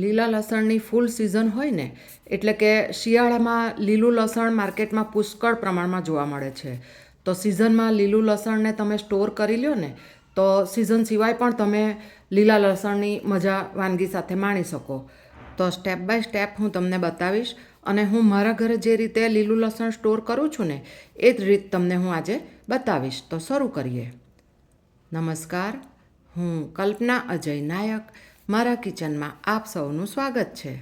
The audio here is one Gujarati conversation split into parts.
લીલા લસણની ફૂલ સિઝન હોય ને, એટલે કે શિયાળામાં લીલું લસણ માર્કેટમાં પુષ્કળ પ્રમાણમાં જોવા મળે છે. તો સિઝનમાં લીલું લસણને તમે સ્ટોર કરી લ્યો ને, તો સિઝન સિવાય પણ તમે લીલા લસણની મજા વાનગી સાથે માણી શકો. તો સ્ટેપ બાય સ્ટેપ હું તમને બતાવીશ અને હું મારા ઘરે જે રીતે લીલું લસણ સ્ટોર કરું છું ને, એ જ રીત તમને હું આજે બતાવીશ. તો શરૂ કરીએ. નમસ્કાર, હું કલ્પના અજય નાયક મારા કિચનમાં આપ સૌનું સ્વાગત છે.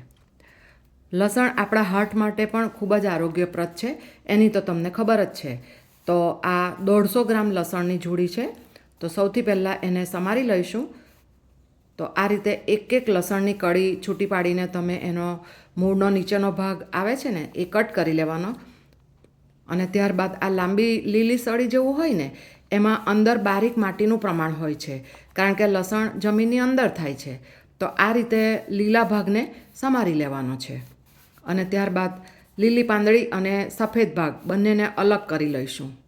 લસણ આપણા હાર્ટ માટે પણ ખૂબ જ આરોગ્યપ્રદ છે, એની તો તમને ખબર જ છે. તો આ દોઢસો ગ્રામ લસણની જોડી છે. તો સૌથી પહેલાં એને સમારી લઈશું. તો આ રીતે એક એક લસણની કળી છૂટી પાડીને તમે એનો મૂળનો નીચેનો ભાગ આવે છે ને, એ કટ કરી લેવાનો. અને ત્યારબાદ આ લાંબી લીલી સળી જેવું હોય ને, એમાં અંદર બારીક માટીનું પ્રમાણ હોય છે. કારણ કે લસણ જમીનની અંદર થાય છે. તો આ રીતે લીલા ભાગને સમારી લેવાનો છે. અને ત્યારબાદ લીલી પાંદડી અને સફેદ ભાગ બંનેને અલગ કરી લઈશું.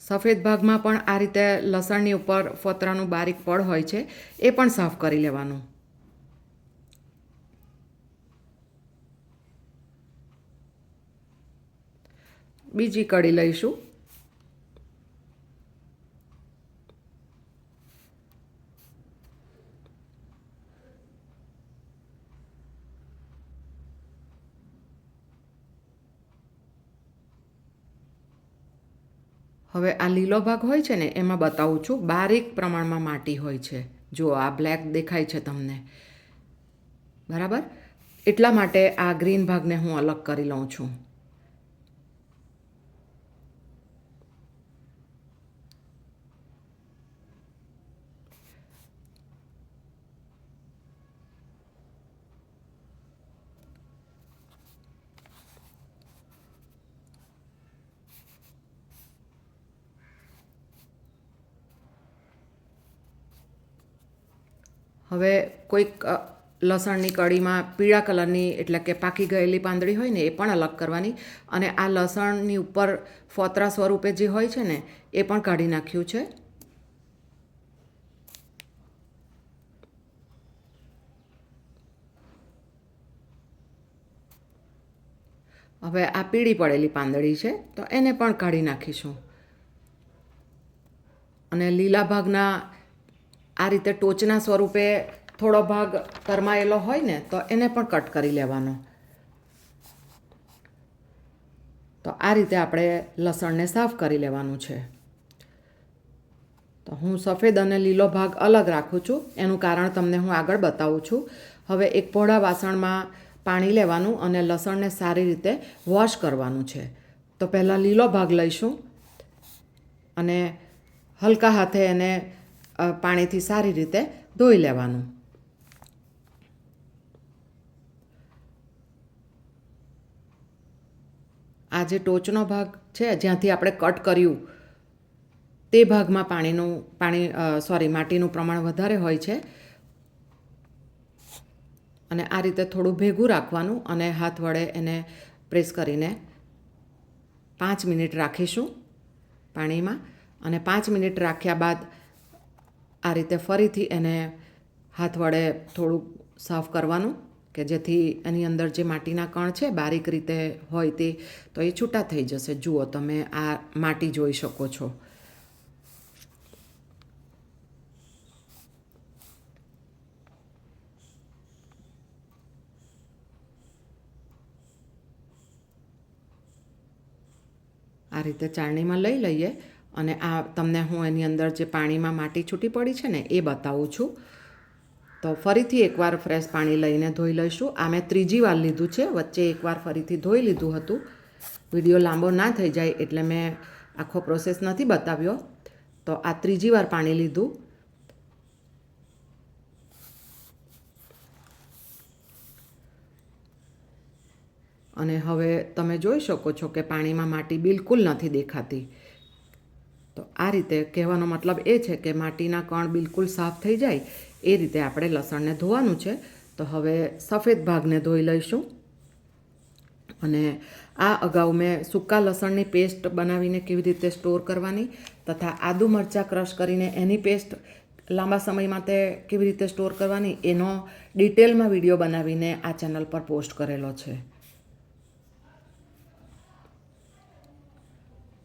સફેદ ભાગમાં પણ આ રીતે લસણની ઉપર ફતરાનું બારીક પડ હોય છે, એ પણ સાફ કરી લેવાનું. બીજી કળી લઈશું. હવે આ લીલો ભાગ હોય છે ને, એમાં બતાવું છું, બારીક પ્રમાણમાં માટી હોય છે. જો આ બ્લેક દેખાય છે તમને. બરાબર? એટલા માટે આ ગ્રીન ભાગને હું અલગ કરી લઉં છું. હવે કોઈક લસણની કળીમાં પીળા કલરની એટલે કે પાકી ગયેલી પાંદડી હોય ને એ પણ અલગ કરવાની અને આ લસણની ઉપર ફોતરા સ્વરૂપે જે હોય છે ને, એ પણ કાઢી નાખ્યું છે. હવે આ પીળી પડેલી પાંદડી છે, તો એને પણ કાઢી નાખીશું. અને લીલા ભાગના આ રીતે ટોચના સ્વરૂપે થોડો ભાગ કરમાયેલો હોય ને, તો એને પણ કટ કરી લેવાનો. તો આ રીતે આપણે લસણને સાફ કરી લેવાનું છે. તો હું સફેદ અને લીલો ભાગ અલગ રાખું છું. એનું કારણ તમને હું આગળ બતાવું છું. હવે એક પહોળા વાસણમાં પાણી લેવાનું અને લસણને સારી રીતે વોશ કરવાનું છે. તો પહેલાં લીલો ભાગ લઈશું અને હલકા હાથે એને પાણીથી સારી રીતે ધોઈ લેવાનું. આ જે ટોચનો ભાગ છે, જ્યાંથી આપણે કટ કર્યું, તે ભાગમાં પાણીનું, પાણી સોરી માટીનું પ્રમાણ વધારે હોય છે. અને આ રીતે થોડું ભેગું રાખવાનું અને હાથ વડે એને પ્રેસ કરીને પાંચ મિનિટ રાખીશું પાણીમાં. અને પાંચ મિનિટ રાખ્યા બાદ આ રીતે ફરીથી એને હાથ વડે થોડુંક સાફ કરવાનું કે જેથી એની અંદર જે માટીના કણ છે, બારીક રીતે હોય તે, તો એ છૂટા થઈ જશે. જુઓ તમે આ માટી જોઈ શકો છો. આ રીતે ચાળણીમાં લઈ લઈએ. અને આ તમને હું એની અંદર જે પાણીમાં માટી છૂટી પડી છે ને, એ બતાવું છું. તો ફરીથી એકવાર ફ્રેશ પાણી લઈને ધોઈ લઈશું. આ મેં ત્રીજી વાર લીધું છે. વચ્ચે એકવાર ફરીથી ધોઈ લીધું હતું. વીડિયો લાંબો ના થઈ જાય એટલે મેં આખો પ્રોસેસ નથી બતાવ્યો. તો આ ત્રીજી વાર પાણી લીધું. અને હવે તમે જોઈ શકો છો કે પાણીમાં માટી બિલકુલ નથી દેખાતી. તો આ રીતે કહેવાનો મતલબ એ છે કે માટીના કણ બિલકુલ સાફ થઈ જાય એ રીતે આપણે લસણને ધોવાનું છે. તો હવે સફેદ ભાગને ધોઈ લઈશું. અને આ અગાઉ મેં સૂકા લસણની પેસ્ટ બનાવીને કેવી રીતે સ્ટોર કરવાની તથા આદુ મરચાં ક્રશ કરીને એની પેસ્ટ લાંબા સમય માટે કેવી રીતે સ્ટોર કરવાની એનો ડિટેલમાં વીડિયો બનાવીને આ ચેનલ પર પોસ્ટ કરેલો છે.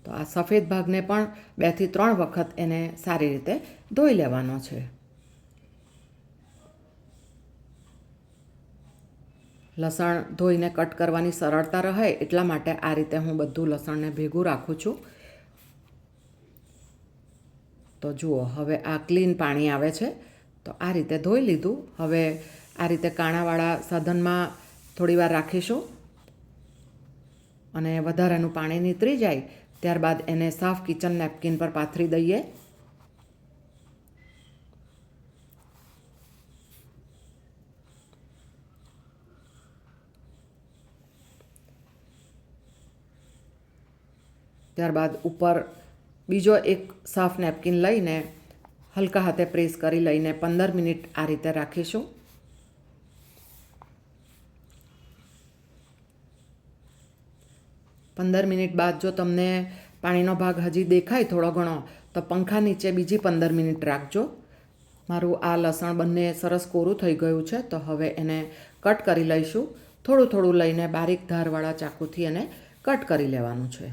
તો આ સફેદ ભાગને પણ બેથી ત્રણ વખત એને સારી રીતે ધોઈ લેવાનો છે. લસણ ધોઈને કટ કરવાની સરળતા રહે એટલા માટે આ રીતે હું બધું લસણને ભેગું રાખું છું. તો જુઓ, હવે આ ક્લીન પાણી આવે છે. તો આ રીતે ધોઈ લીધું. હવે આ રીતે કાણાવાળા સાધનમાં થોડીવાર રાખીશું અને વધારાનું પાણી નીતરી જાય ત્યારબાદ એને સાફ કિચન નેપકિન પર પાથરી દઈએ. ત્યારબાદ ઉપર બીજો એક સાફ નેપકિન લઈને હલકા હાથે પ્રેસ કરી લઈને પંદર મિનિટ આ રીતે રાખીશું. પંદર મિનિટ બાદ જો તમને પાણીનો ભાગ હજી દેખાય થોડો ઘણો, તો પંખા નીચે બીજી પંદર મિનિટ રાખજો. મારું આ લસણ બંને સરસ કોરું થઈ ગયું છે, તો હવે એને કટ કરી લઈશું. થોડું થોડું લઈને બારીક ધારવાળા ચાકુથી એને કટ કરી લેવાનું છે.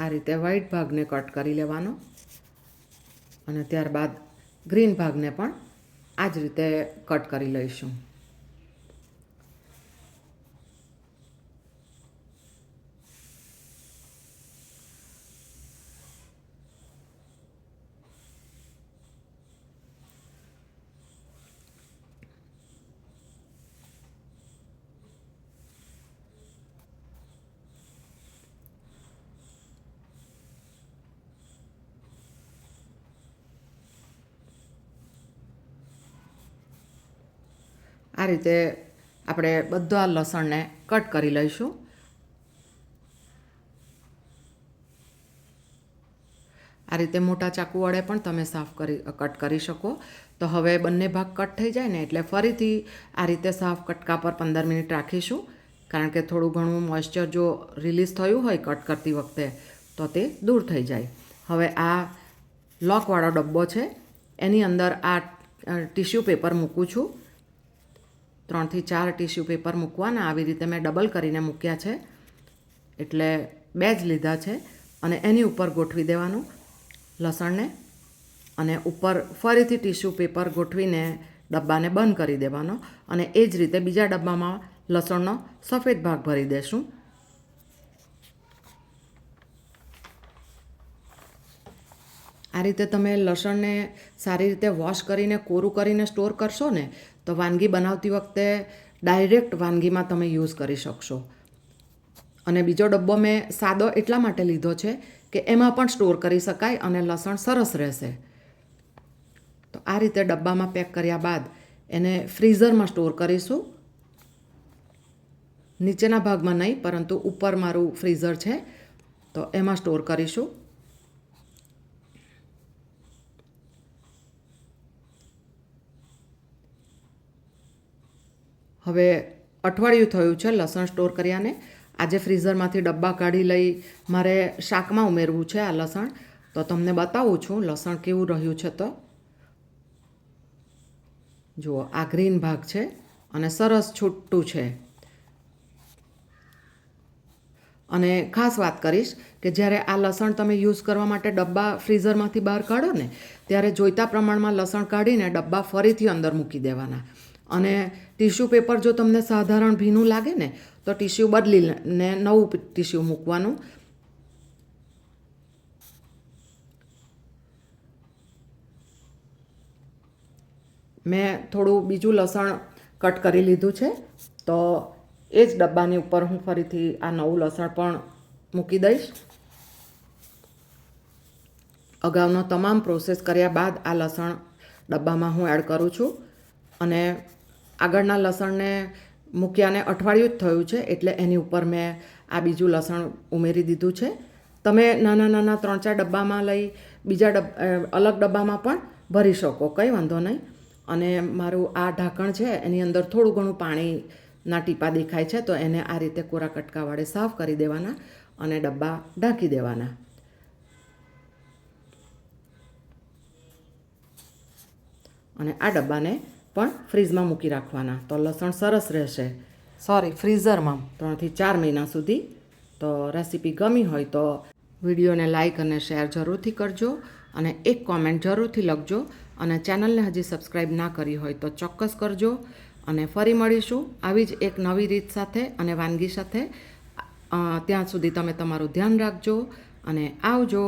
આ રીતે વ્હાઈટ ભાગને કટ કરી લેવાનો. અને ત્યારબાદ ગ્રીન ભાગને પણ આ જ રીતે કટ કરી લઈશું. આ રીતે આપણે બધા લસણને કટ કરી લઈશું. આ રીતે મોટા ચાકુ વડે પણ તમે સાફ કરી, કટ કરી શકો. તો હવે બંને ભાગ કટ થઈ જાય ને એટલે ફરીથી આ રીતે સાફ કટકા પર પંદર મિનિટ રાખીશું. કારણ કે થોડું ઘણું મોઇશ્ચર જો રિલીઝ થયું હોય કટ કરતી વખતે, તો તે દૂર થઈ જાય. હવે આ લોકવાળો ડબ્બો છે, એની અંદર આ ટિશ્યુ પેપર મૂકું છું. ત્રણથી ચાર ટિશ્યુ પેપર મૂકવાના. આવી રીતે મેં ડબલ કરીને મૂક્યા છે. એટલે બે જ લીધા છે. અને એની ઉપર ગોઠવી દેવાનું લસણને. અને ઉપર ફરીથી ટીશ્યુ પેપર ગોઠવીને ડબ્બાને બંધ કરી દેવાનો. અને એ જ રીતે બીજા ડબ્બામાં લસણનો સફેદ ભાગ ભરી દેશું. આ રીતે તમે લસણને સારી રીતે વોશ કરીને, કોરું કરીને સ્ટોર કરશો ને તો વાનગી બનાવતી વખતે ડાયરેક્ટ વાનગીમાં તમે યુઝ કરી શકશો. અને બીજો ડબ્બો મેં સાદો એટલા માટે લીધો છે કે એમાં પણ સ્ટોર કરી શકાય અને લસણ સરસ રહેશે. તો આ રીતે ડબ્બામાં પેક કર્યા બાદ એને ફ્રીઝરમાં સ્ટોર કરીશું. નીચેના ભાગમાં નહીં, પરંતુ ઉપર મારું ફ્રીઝર છે, તો એમાં સ્ટોર કરીશું. હવે અઠવાડિયું થયું છે લસણ સ્ટોર કર્યાને. આજે ફ્રીઝરમાંથી ડબ્બા કાઢી લઈ મારે શાકમાં ઉમેરવું છે આ લસણ. તો તમને બતાવું છું લસણ કેવું રહ્યું છે તો. જુઓ, આ ગ્રીન ભાગ છે અને સરસ છૂટું છે. અને ખાસ વાત કરીશ કે જ્યારે આ લસણ તમે યુઝ કરવા માટે ડબ્બા ફ્રીઝરમાંથી બહાર કાઢો ને, ત્યારે જોઈતા પ્રમાણમાં લસણ કાઢીને ડબ્બા ફરીથી અંદર મૂકી દેવાના. અને ટીશ્યુ પેપર જો તમને સાધારણ ભીનું લાગે ને, તો ટીશ્યુ બદલીને નવું ટીશ્યુ મૂકવાનું. મેં થોડું બીજું લસણ કટ કરી લીધું છે, તો એ જ ડબ્બાની ઉપર હું ફરીથી આ નવું લસણ પણ મૂકી દઈશ. અગાઉનો તમામ પ્રોસેસ કર્યા બાદ આ લસણ ડબ્બામાં હું એડ કરું છું. અને આગળના લસણને મૂક્યાને અઠવાડિયું જ થયું છે, એટલે એની ઉપર મેં આ બીજું લસણ ઉમેરી દીધું છે. તમે નાના નાના ત્રણ ચાર ડબ્બામાં લઈ, બીજા ડબ અલગ ડબ્બામાં પણ ભરી શકો, કંઈ વાંધો નહીં. અને મારું આ ઢાંકણ છે, એની અંદર થોડું ઘણું પાણીના ટીપા દેખાય છે, તો એને આ રીતે કોરા કટકા વડે સાફ કરી દેવાના અને ડબ્બા ઢાંકી દેવાના. અને આ ડબ્બાને પણ ફ્રીઝમાં મૂકી રાખવાના. તો લસણ સરસ રહેશે. સોરી ફ્રીઝરમાં ત્રણથી ચાર મહિના સુધી. તો રેસીપી ગમી હોય તો વિડીયોને લાઈક અને શેર જરૂરથી કરજો અને એક કોમેન્ટ જરૂરથી લખજો અને ચેનલને હજી સબસ્ક્રાઈબ ના કરી હોય તો ચોક્કસ કરજો અને ફરી મળીશું આવી જ એક નવી રીત સાથે અને વાનગી સાથે. ત્યાં સુધી તમે તમારું ધ્યાન રાખજો અને આવજો.